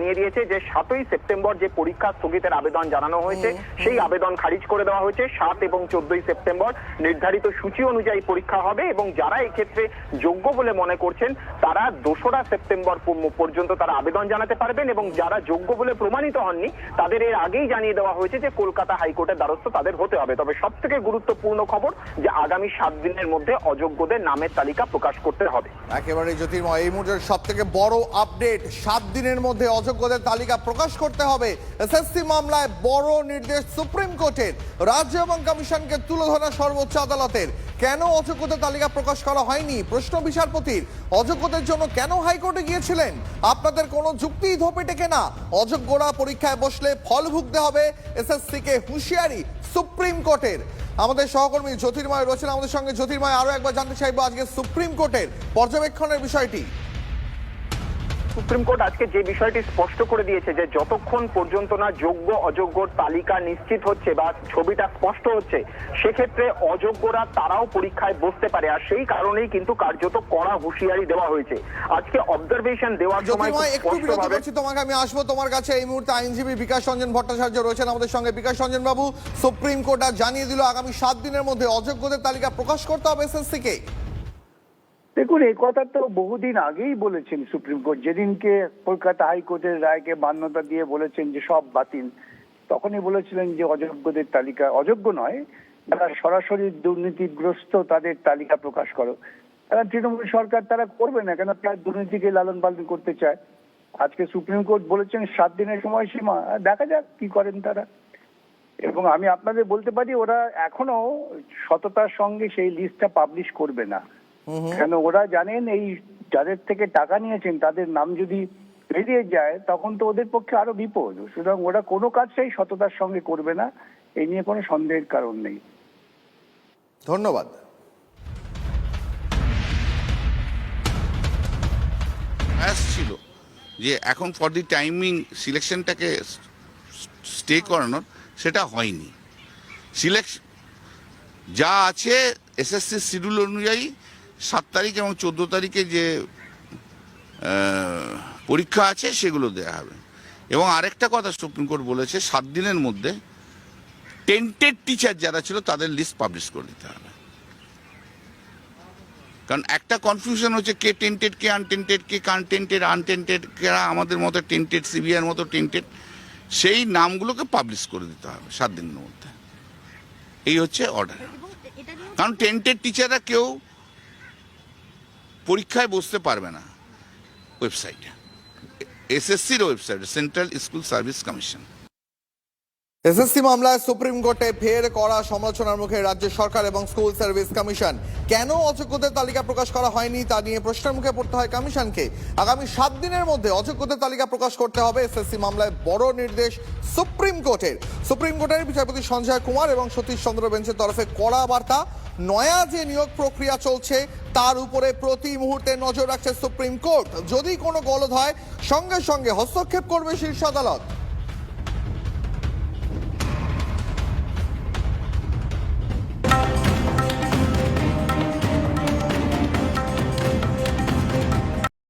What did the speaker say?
জানিয়ে দিয়েছে যে সাতই সেপ্টেম্বর যে পরীক্ষা স্থগিতের আবেদন জানানো হয়েছে সেই আবেদন খারিজ করে দেওয়া হয়েছে। সাত এবং চোদ্দই সেপ্টেম্বর নির্ধারিত সূচি অনুযায়ী পরীক্ষা হবে এবং যারা এক্ষেত্রে যোগ্য বলে মনে করছেন তারা দোসরা সেপ্টেম্বর পর্যন্ত তারা আবেদন জানাতে পারবেন এবং যারা যোগ্য বলে প্রমাণিত হননি তাদের এর আগেই জানিয়ে দেওয়া হয়েছে যে কলকাতা হাইকোর্টের দ্বারস্থ তাদের হতে হবে। তবে সব থেকে গুরুত্বপূর্ণ খবর যে আগামী সাত দিনের মধ্যে অযোগ্যদের নামের তালিকা প্রকাশ করতে হবে। একেবারে জ্যোতির্ময় এই মুহূর্তের সব থেকে বড় আপডেট সাত দিনের মধ্যে অযোগ্যদের তালিকা প্রকাশ করতে হবে। এসএসসি মামলায় বড় নির্দেশ সুপ্রিম কোর্টের। রাজ্য এবং কমিশনকে তুলে ধরা সর্বোচ্চ আদালতের। কেন অযোগ্যদের তালিকা প্রকাশ করা হয়নি? প্রশ্ন বিচারপতির। অযোগ্যদের জন্য কেন হাইকোর্টে গিয়েছিলেন? আপনাদের কোনো যুক্তিই ধোপে টেকে না। অযোগ্যরা পরীক্ষায় বসলে ফল ভুগতে হবে। এসএসসি কে হুঁশিয়ারি সুপ্রিম কোর্টের। আমাদের সহকর্মী জ্যোতির্ময় রয়েছেন আমাদের সঙ্গে। জ্যোতির্ময়, আরও একবার জানতে চাইব আজকে সুপ্রিম কোর্টের পর্যবেক্ষণের বিষয়টি। সুপ্রিম কোর্ট আজকে যে বিষয়টি স্পষ্ট করে দিয়েছে যে যতক্ষণ পর্যন্ত না যোগ্য অযোগ্যর তালিকা নিশ্চিত হচ্ছে বা ছবিটা স্পষ্ট হচ্ছে সেক্ষেত্রে অযোগ্যরা তারাও পরীক্ষায় বসতে পারে। আর সেই কারণেই কিন্তু কার্যত কড়া হুঁশিয়ারি দেওয়া হয়েছে। আজকে অবজারভেশন দেওয়ার সময় একটু বিরত করছি তোমাকে আমি আসব তোমার কাছে। এই মুহূর্তে আইনজীবী বিকাশ রঞ্জন ভট্টাচার্য রয়েছেন আমাদের সঙ্গে। বিকাশ রঞ্জন বাবু সুপ্রিম কোর্ট আজ জানিয়ে দিল আগামী সাত দিনের মধ্যে অযোগ্যদের তালিকা প্রকাশ করতে হবে এসএসসি কে দেখুন, এই কথা তো বহুদিন আগেই বলেছেন সুপ্রিম কোর্ট। যেদিনকে কলকাতা হাইকোর্টের রায়কে মান্যতা দিয়ে বলেছেন যে সব বাতিল, তখনই বলেছিলেন যে অযোগ্যদের তালিকা, অযোগ্য নয়, যারা সরাসরি দুর্নীতিগ্রস্ত তাদের তালিকা প্রকাশ করো। কারণ তৃণমূল সরকার তারা করবে না, কেন তারা দুর্নীতিকে লালন পালন করতে চায়। আজকে সুপ্রিম কোর্ট বলেছেন সাত দিনের সময়সীমা, দেখা যাক কি করেন তারা। এবং আমি আপনাদের বলতে পারি, ওরা এখনও সততার সঙ্গে সেই লিস্টটা পাবলিশ করবে না। কেন? ওরা জানেন এই যাদের থেকে টাকা নিয়েছেন তাদের নাম যদি বেরিয়ে যায় তখন তো ওদের পক্ষে আরও বিপদ। সুতরাং ওরা কোনো কাজটাই সততার সঙ্গে করবে না। এই নিয়ে কোনো সন্দেহের কারণ নেই। ধন্যবাদ। ছিল যে এখন ফর দি টাইমিং সিলেকশনটাকে স্টে করানোর সেটা হয়নি। সিলেকশন যা আছে এসএসসি শিডিউল অনুযায়ী সাত তারিখ এবং চোদ্দ তারিখে যে পরীক্ষা আছে সেগুলো দেওয়া হবে। এবং আরেকটা কথা সুপ্রিম কোর্ট বলেছে সাত দিনের মধ্যে টেন্টেড টিচার যারা ছিল তাদের লিস্ট পাবলিশ করে দিতে হবে। কারণ একটা কনফিউশন হচ্ছে কে টেন্টেড কে আনটেন্টেড কে কানটেন্টেড আনটেন্টেড কেরা আমাদের মতো টেন্টেড সিবিআর মতো টেন্টেড সেই নামগুলোকে পাবলিশ করে দিতে হবে সাত দিনের মধ্যে। এই হচ্ছে অর্ডার। কারণ টেন্টেড টিচাররা কেউ পরীক্ষায় বসতে পারবে না ওয়েবসাইটে। এসএসসির website Central School Service Commission. SSC মামলায় সুপ্রিম কোর্টে ফের করা সমালোচনার মুখে রাজ্য সরকার এবং স্কুল সার্ভিস কমিশন। কেন অযোগ্যদের তালিকা প্রকাশ করা হয়নি তা নিয়ে প্রশ্নের মুখে পড়তে হয় কমিশনকে। আগামী সাত দিনের মধ্যে অযোগ্যদের তালিকা প্রকাশ করতে হবে এসএসসি মামলায় বড় নির্দেশ সুপ্রিম কোর্টের। সুপ্রিম কোর্টের বিচারপতি সঞ্জয় কুমার এবং সতীশ চন্দ্র বেঞ্চের তরফে কড়া বার্তা, নয়া যে নিয়োগ প্রক্রিয়া চলছে তার উপরে প্রতি মুহূর্তে নজর রাখছে সুপ্রিম কোর্ট। যদি কোনো গলদ হয়, সঙ্গে সঙ্গে হস্তক্ষেপ করবে শীর্ষ আদালত।